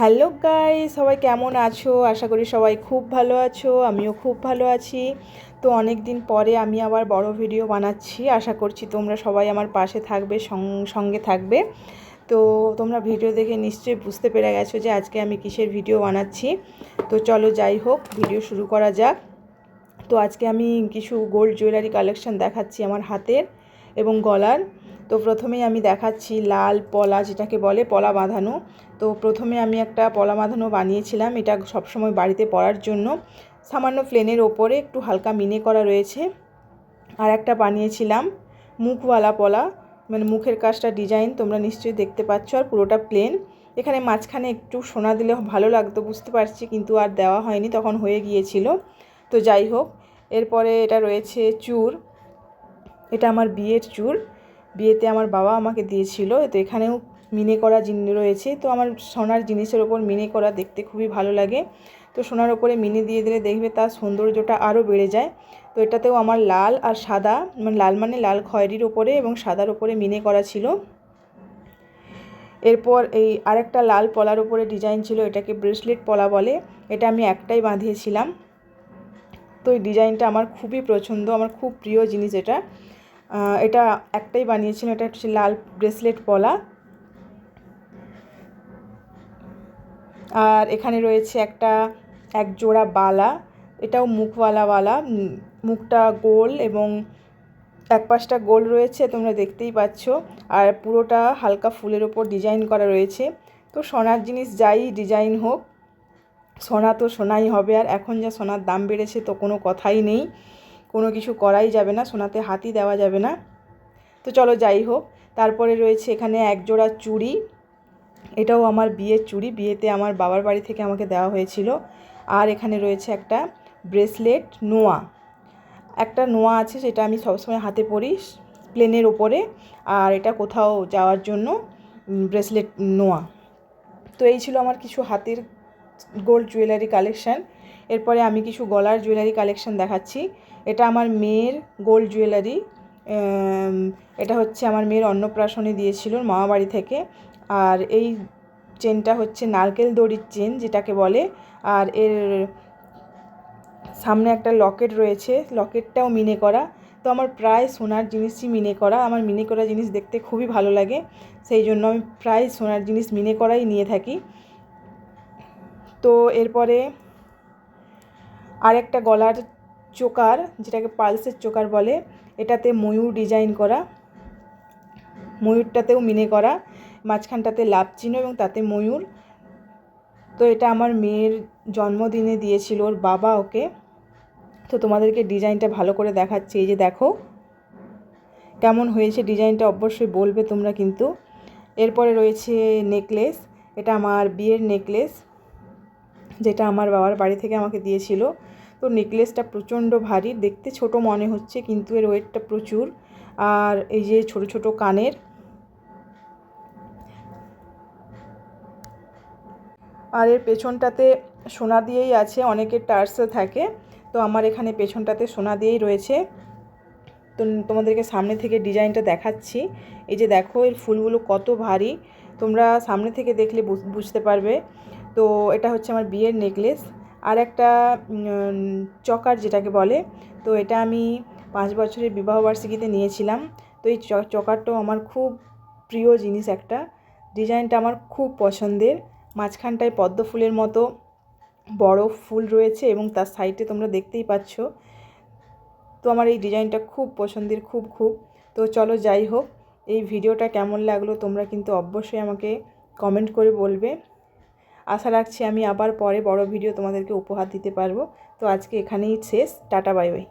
Hello guy সবাই কেমন আছো? আশা করি সবাই খুব ভালো আছো, আমিও খুব ভালো আছি। তো অনেক দিন পরে আমি আবার বড় ভিডিও বানাচ্ছি। আশা করছি তোমরা সবাই আমার পাশে থাকবে সঙ্গে থাকবে। তো তোমরা ভিডিও দেখে নিশ্চয়ই বুঝতে পেরে গেছো যে আজকে আমি কিসের ভিডিও বানাচ্ছি। তো চলো যাই হোক ভিডিও শুরু করা যাক। তো আজকে আমি কিছু গোল্ড জুয়েলারি কালেকশন দেখাচ্ছি আমার হাতের এবং গলার। তো প্রথমেই আমি দেখাচ্ছি লাল পলা যেটাকে বলে পলা বাঁধানো। তো প্রথমে আমি একটা পলা বাঁধানো বানিয়েছিলাম, এটা সবসময় বাড়িতে পরার জন্য। সামান্য প্লেনের ওপরে একটু হালকা মিনে করা রয়েছে। আর একটা বানিয়েছিলাম মুখওয়ালা পলা। মানে মুখের কাজটা ডিজাইন তোমরা নিশ্চয়ই দেখতে পাচ্ছ, আর পুরোটা প্লেন। এখানে মাঝখানে একটু সোনা দিলে ভালো লাগতো, বুঝতে পারছি, কিন্তু আর দেওয়া হয়নি, তখন হয়ে গিয়েছিল। তো যাই হোক, এরপরে এটা রয়েছে চুর। এটা আমার বিয়ের চুর। বিয়েতে আমার বাবা আমাকে দিয়েছিল। তো এখানেও মিনে করা জিনিস রয়েছে। তো আমার সোনার জিনিসের ওপর মিনে করা দেখতে খুবই ভালো লাগে। তো সোনার ওপরে মিনে দিয়ে দিলে দেখবে তার সৌন্দর্যটা আরও বেড়ে যায়। তো এটাতেও আমার লাল আর সাদা মানে লাল মানে লাল খয়েরির ওপরে এবং সাদার ওপরে মিনে করা ছিল। এরপর এই আরেকটা লাল পলার ওপরে ডিজাইন ছিল, এটাকে ব্রেসলেট পলা বলে। এটা আমি একটাই বাঁধিয়েছিলাম। তো এই ডিজাইনটা আমার খুবই পছন্দ, আমার খুব প্রিয় জিনিস এটা। এটা একটাই বানিয়েছিলাম এটা হচ্ছে লাল ব্রেসলেট পলা। আর এখানে রয়েছে একটা, এক জোড়া বালা, এটাও মুখওয়ালা বালা মুখটা গোল এবং এক পাশটা গোল রয়েছে, তোমরা দেখতেই পাচ্ছ। আর পুরোটা হালকা ফুলের ওপর ডিজাইন করা রয়েছে। তো সোনার জিনিস যাই ডিজাইন হোক, সোনা তো সোনাই হবে, আর এখন যা সোনার দাম বেড়েছে তো কোনো কথাই নেই। কোনো কিছু করাই যাবে না, সোনাতে হাতই দেওয়া যাবে না। তো চলো যাই হোক, তারপরে রয়েছে এখানে এক জোড়া চুড়ি। এটাও আমার বিয়ের চুড়ি, বিয়েতে আমার বাবার বাড়ি থেকে আমাকে দেওয়া হয়েছিল। আর এখানে রয়েছে একটা ব্রেসলেট নোয়া। একটা নোয়া আছে, সেটা আমি সবসময় হাতে পরি প্লেনের ওপরে। আর এটা কোথাও যাওয়ার জন্য ব্রেসলেট নোয়া। তো এই ছিল আমার কিছু হাতের গোল্ড জুয়েলারি কালেকশান। এরপরে আমি কিছু গলার জুয়েলারি কালেকশান দেখাচ্ছি। এটা আমার মেয়ের গোল্ড জুয়েলারি এটা হচ্ছে আমার মেয়ের অন্নপ্রাশনে দিয়েছিল মামা বাড়ি থেকে। আর এই চেনটা হচ্ছে নারকেল দড়ির চেন যেটাকে বলে। আর এর সামনে একটা লকেট রয়েছে, লকেটটাও মিনে করা। তো আমার প্রায় সোনার জিনিসই মিনে করা, আমার মিনে করা জিনিস দেখতে খুবই ভালো লাগে। সেই জন্য আমি প্রায় সোনার জিনিস মিনে করাই নিয়ে থাকি। তো এরপরে আরেকটা গলার চোকার, যেটাকে পালসের চোকার বলে, এটাতে ময়ূর ডিজাইন করা। ময়ূরটাতেও মিনে করা। মাঝখানটাতে লাভ চিহ্ন এবং তাতে ময়ূর। তো এটা আমার মেয়ের জন্মদিনে দিয়েছিল ওর বাবা ওকে। তো তোমাদেরকে ডিজাইনটা ভালো করে দেখাচ্ছি। এই যে দেখো, কেমন হয়েছে ডিজাইনটা অবশ্যই বলবে তোমরা কিন্তু। এরপরে রয়েছে নেকলেস এটা আমার বিয়ের নেকলেস যেটা আমার বাবার বাড়ি থেকে আমাকে দিয়েছিল। তো নেকলেসটা প্রচণ্ড ভারী। দেখতে ছোট মনে হচ্ছে, কিন্তু এর ওয়েটটা প্রচুর। আর এই যে ছোট ছোট কানের। আর এর পেছনটাতে সোনা দিয়েই আছে, অনেকের টার্সে থাকে। তো আমার এখানে পেছনটাতে সোনা দিয়েই রয়েছে। তো তোমাদেরকে সামনে থেকে ডিজাইনটা দেখাচ্ছি। এই যে দেখো, এর ফুলগুলো কত ভারী। তোমরা সামনে থেকে দেখলে বুঝতে পারবে। তো এটা হচ্ছে আমার বিয়ের নেকলেস আর একটা চকার যেটাকে বলে, তো এটা আমি পাঁচ বছরের বিবাহবার্ষিকীতে নিয়েছিলাম। তো এই চকারটাও আমার খুব প্রিয় জিনিস একটা। ডিজাইনটা আমার খুব পছন্দের। মাঝখানটায় পদ্ম ফুলের মতো বড় ফুল রয়েছে এবং তার সাইডে তোমরা দেখতেই পাচ্ছ। তো আমার এই ডিজাইনটা খুব পছন্দের, খুব খুব। তো চলো যাই হোক, এই ভিডিওটা কেমন লাগল তোমরা কিন্তু অবশ্যই আমাকে কমেন্ট করে বলবে। আশা রাখছি আমি আবার পরে বড় ভিডিও তোমাদেরকে উপহার দিতে পারব। তো আজকে এখানেই শেষ। Tata, bye bye.